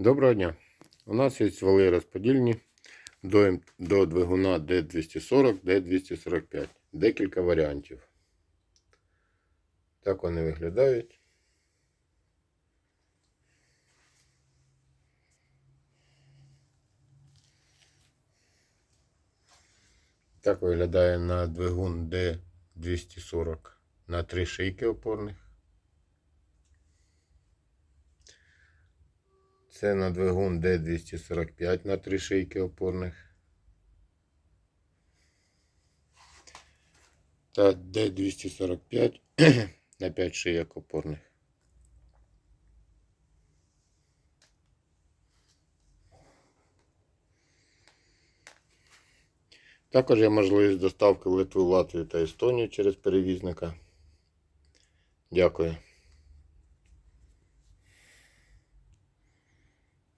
Доброго дня. У нас є вали розподільні до, до двигуна D240, D245. Декілька варіантів. Так вони виглядають. Так виглядає на двигун D240 на три шийки опорних. Це на двигун D245 на три шийки опорних. Та D245 на 5 шийок опорних. Також є можливість доставки в Литву, Латвію та Естонію через перевізника. Дякую.